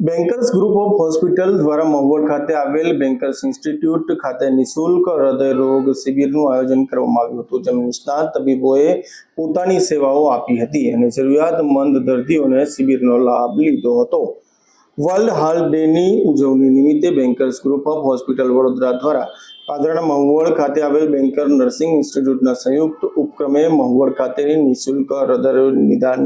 Bankers group of hospital દ્વારા મહુવડ ખાતે આવેલ બેન્કર્સ ઇન્સ્ટિટ્યૂટ ખાતે નિઃશુલ્ક હૃદયરોગ શિબિરનું આયોજન કરવામાં આવ્યું હતું. જેમાં નિષ્ણાત તબીબોએ પોતાની સેવાઓ આપી હતી અને જરૂરિયાતમંદ દર્દીઓને શિબિરનો લાભ લીધો હતો. વર્લ્ડ હાર્ટ ડેની ઉજવણી નિમિત્તે Bankers group of hospital Vadodara દ્વારા પાદરાના મહુવડ ખાતે આવેલ બેન્કર નર્સિંગ ઇન્સ્ટિટ્યૂટના સંયુક્ત ઉપક્રમે મહુવડ ખાતેની નિઃશુલ્ક હૃદય નિદાન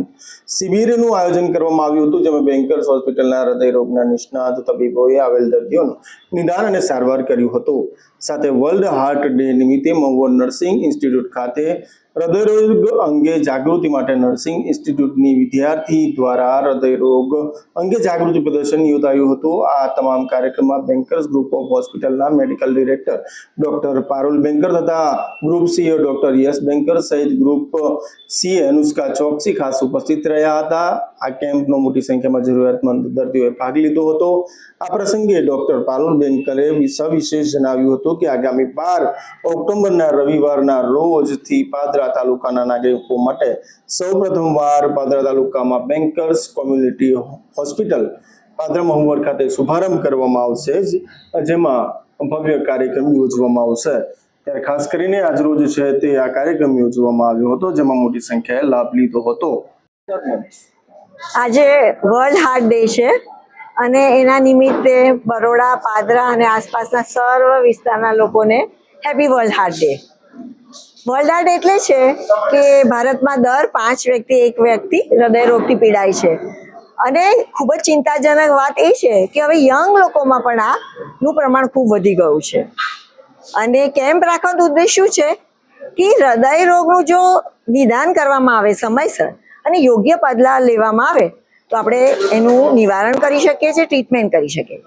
શિબિરનું આયોજન કરવામાં આવ્યું હતું, જેમાં બેન્કર્સ, હોસ્પિટલના હૃદય રોગના નિષ્ણાત તબીબોએ આવેલ દર્દીઓનું નિદાન અને સારવાર કર્યું હતું. સાથે વર્લ્ડ હાર્ટ ડે નિમિત્તે મહુવડ નર્સિંગ ઇન્સ્ટિટ્યૂટ ખાતે હૃદયરોગ અંગે જાગૃતિ માટે નર્સિંગ ઇન્સ્ટિટ્યૂટની વિદ્યાર્થી દ્વારા હૃદયરોગ અંગે જાગૃતિ પ્રદર્શન યોજાયું હતું. આ તમામ કાર્યક્રમમાં બેન્કર્સ, ગ્રુપ ઓફ હોસ્પિટલના medical director doctor Parul Banker તથા group CEO doctor Yash Banker સહિત ગ્રુપ સીએ અનુષ્કા ચોકસી ખાસ ઉપસ્થિત રહ્યા હતા. આ કેમ્પનો મોટી સંખ્યામાં જરૂરિયાતમંદ દર્દીઓએ ભાગ લીધો હતો. આ પ્રસંગે ડોક્ટર પારુલ બેંકરે સવિશેષ જણાવ્યું હતું કે આગામી બાર ઓક્ટોબરના રવિવારના રોજથી પાદરા તાલુકાના નાગરિકો માટે સૌપ્રથમવાર પાદરા તાલુકામાં Bankers community hospital Padra Mahuvar ખાતે શુભારંભ કરવામાં આવશે. જેમાં ભવ્ય કાર્યક્રમ યોજવામાં આવશે. ત્યારે ખાસ કરીને આજરોજ છે તે આ કાર્યક્રમ યોજવામાં આવ્યો હતો, જેમાં મોટી સંખ્યાએ લાભ લીધો હતો. આજે વર્લ્ડ હાર્ટ ડે છે અને એના નિમિત્તે બરોડા, પાદરા અને આસપાસના સર્વ વિસ્તારના લોકોને happy world heart day world heart એટલે છે કે ભારતમાં દર પાંચ વ્યક્તિ એક વ્યક્તિ હૃદયરોગથી પીડાય છે. અને ખૂબ જ ચિંતાજનક વાત એ છે કે હવે યંગ લોકોમાં પણ આનું પ્રમાણ ખૂબ વધી ગયું છે. અને કેમ્પ રાખવાનો ઉદ્દેશ શું છે? કે હૃદય રોગનું જો નિદાન કરવામાં આવે સમયસર અને યોગ્ય પગલાં લેવામાં આવે, તો આપણે એનું નિવારણ કરી શકીએ છીએ ટ્રીટમેન્ટ કરી શકીએ.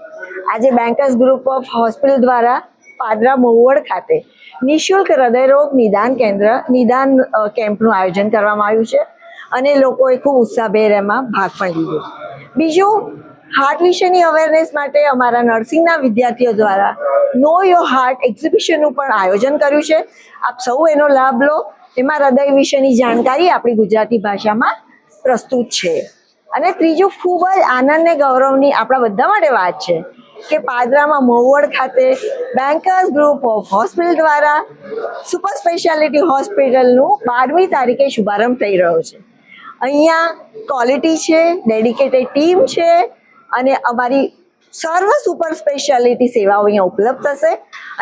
આજે બેન્કર્સ ગ્રુપ ઓફ હોસ્પિટલ દ્વારા પાદરા મોવડ ખાતે નિઃશુલ્ક હૃદયરોગ નિદાન કેન્દ્ર, નિદાન કેમ્પનું આયોજન કરવામાં આવ્યું છે. અને લોકોએ ખૂબ ઉત્સાહભેર એમાં ભાગ પણ લીધો. બીજું હાર્ટ વિશેની અવેરનેસ માટે અમારા નર્સિંગના વિદ્યાર્થીઓ દ્વારા નો યોર હાર્ટ એક્ઝિબિશનનું પણ આયોજન કર્યું છે. આપ સૌ એનો લાભ લો. એમાં હૃદય વિશેની જાણકારી આપણી ગુજરાતી ભાષામાં પ્રસ્તુત છે. અને ત્રીજું, ખૂબ જ આનંદ ને ગૌરવની આપણા બધા માટે વાત છે કે પાદરામાં મહુવડ ખાતે બેન્કર્સ ગ્રુપ ઓફ હોસ્પિટલ દ્વારા સુપર સ્પેશિયાલિટી હોસ્પિટલનું બારમી તારીખે શુભારંભ થઈ રહ્યો છે. અહીંયા ક્વોલિટી છે ડેડિકેટેડ ટીમ છે અને અમારી સર્વ સુપર સ્પેશિયાલિટી સેવાઓ અહીંયા ઉપલબ્ધ થશે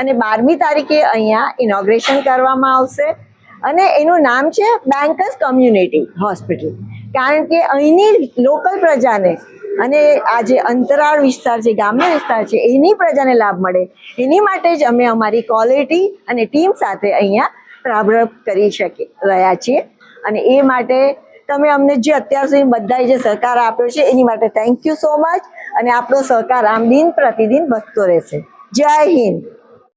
અને બારમી તારીખે અહીંયા ઇનોગ્રેશન કરવામાં આવશે. અને એનું નામ છે બેન્કર્સ કમ્યુનિટી હોસ્પિટલ કારણ કે અહીંની લોકલ પ્રજાને અને આ જે અંતરાળ વિસ્તાર છે ગ્રામ્ય વિસ્તાર છે, એની પ્રજાને લાભ મળે. એની માટે જ અમે અમારી ક્વોલિટી અને ટીમ સાથે અહીંયા પ્રારંભ કરી શકી રહ્યા છીએ. અને એ માટે તમે અમને જે અત્યાર સુધી બધાએ જે સહકાર આપ્યો છે, એની માટે થેન્ક યુ સો મચ અને આપણો સહકાર આમ દિન પ્રતિદિન વધતો રહેશે. જય હિન્દ.